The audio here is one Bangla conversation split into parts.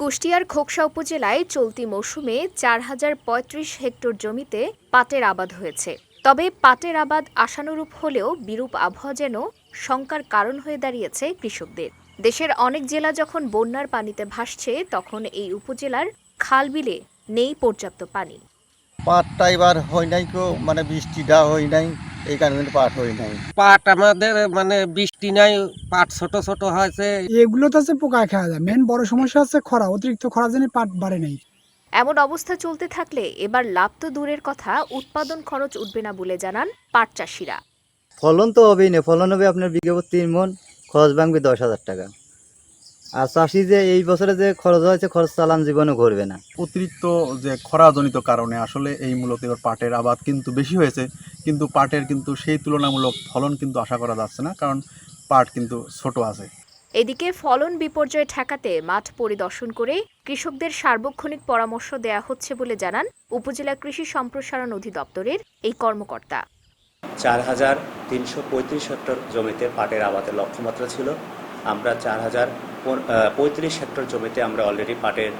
কুষ্টিয়ার খোকসা উপজেলায় চলতি মৌসুমে চার হাজার পঁয়ত্রিশ হেক্টর জমিতে পাটের আবাদ হয়েছে। তবে পাটের আবাদ আশানুরূপ হলেও বিরূপ আবহাওয়া যেন শঙ্কার কারণ হয়ে দাঁড়িয়েছে কৃষকদের। দেশের অনেক জেলা যখন বন্যার পানিতে ভাসছে, তখন এই উপজেলার খাল বিলে নেই পর্যাপ্ত পানি। পাটটা এবার হয় নাই মানে বৃষ্টিটা হয় নাই। এই কারণে কিন্তু পাট হয় নাই। পাট আমাদের মানে বৃষ্টি নাই পাট ছোট ছোট হয়েছে। এগুলো তো হচ্ছে পোকা খাওয়া যায়। মেন বড় সমস্যা হচ্ছে খরা অতিরিক্ত খরার জন্য পাট বাড়ে নাই। এমন অবস্থা চলতে থাকলে এবার লাভ তো দূরের কথা উৎপাদন খরচ উঠবে না বলে জানান পাট চাষিরা। ফলন তো হবেই না। ফলন হবে আপনার বিঘে তিন মন খরচ ভাঙবে দশ হাজার টাকা। আর চাষি যে এই বছরে যে খরচ হয়েছে খরচ চালান জীবনে ঘুরবে না। অতিরিক্ত যে খরাজনিত কারণে আসলে এই মূলত এবার পাটের আবাদ কিন্তু বেশি হয়েছে কিন্তু পাটের কিন্তু সেই তুলনামূলক ফলন কিন্তু আশা করা যাচ্ছে না কারণ পাট কিন্তু ছোট আছে। এদিকে ফলন বিপর্যয় ঠেকাতে মাঠ পরিদর্শন করে কৃষকদের সার্বক্ষণিক পরামর্শ দেয়া হচ্ছে বলে জানান উপজেলা কৃষি সম্প্রসারণ অধিদপ্তরের এই কর্মকর্তা। চার হাজার তিনশো পঁয়ত্রিশ হেক্টর জমিতে পাটের আবাদের লক্ষ্যমাত্রা ছিল। আমরা চার হাজার পঁয়ত্রিশ হেক্টর জমিতে আমরা অলরেডি পাটের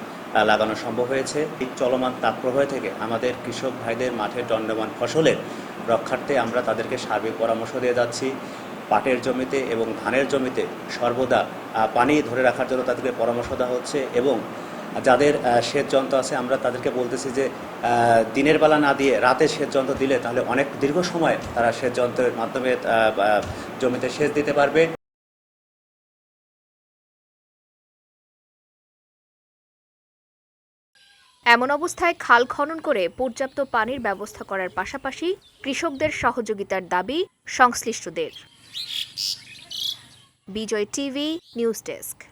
লাগানো সম্ভব হয়েছে। এই চলমান তাপপ্রবাহ থেকে আমাদের কৃষক ভাইদের মাঠে দণ্ডমান ফসলের রক্ষার্থে আমরা তাদেরকে সার্বিক পরামর্শ দিয়ে যাচ্ছি। পাটের জমিতে এবং ধানের জমিতে সর্বদা পানি ধরে রাখার জন্য তাদেরকে পরামর্শ দেওয়া হচ্ছে এবং যাদের সেচ যন্ত্র আছে আমরা তাদেরকে বলতেছি যে দিনের বেলা না দিয়ে রাতে সেচ যন্ত্র দিলে তাহলে অনেক দীর্ঘ সময় তারা সেচ যন্ত্রের মাধ্যমে জমিতে সেচ দিতে পারবে। এমন অবস্থায় খাল খনন করে পর্যাপ্ত পানির ব্যবস্থা করার পাশাপাশি কৃষকদের সহযোগিতার দাবি সংশ্লিষ্টদের। Bijoy TV, news desk.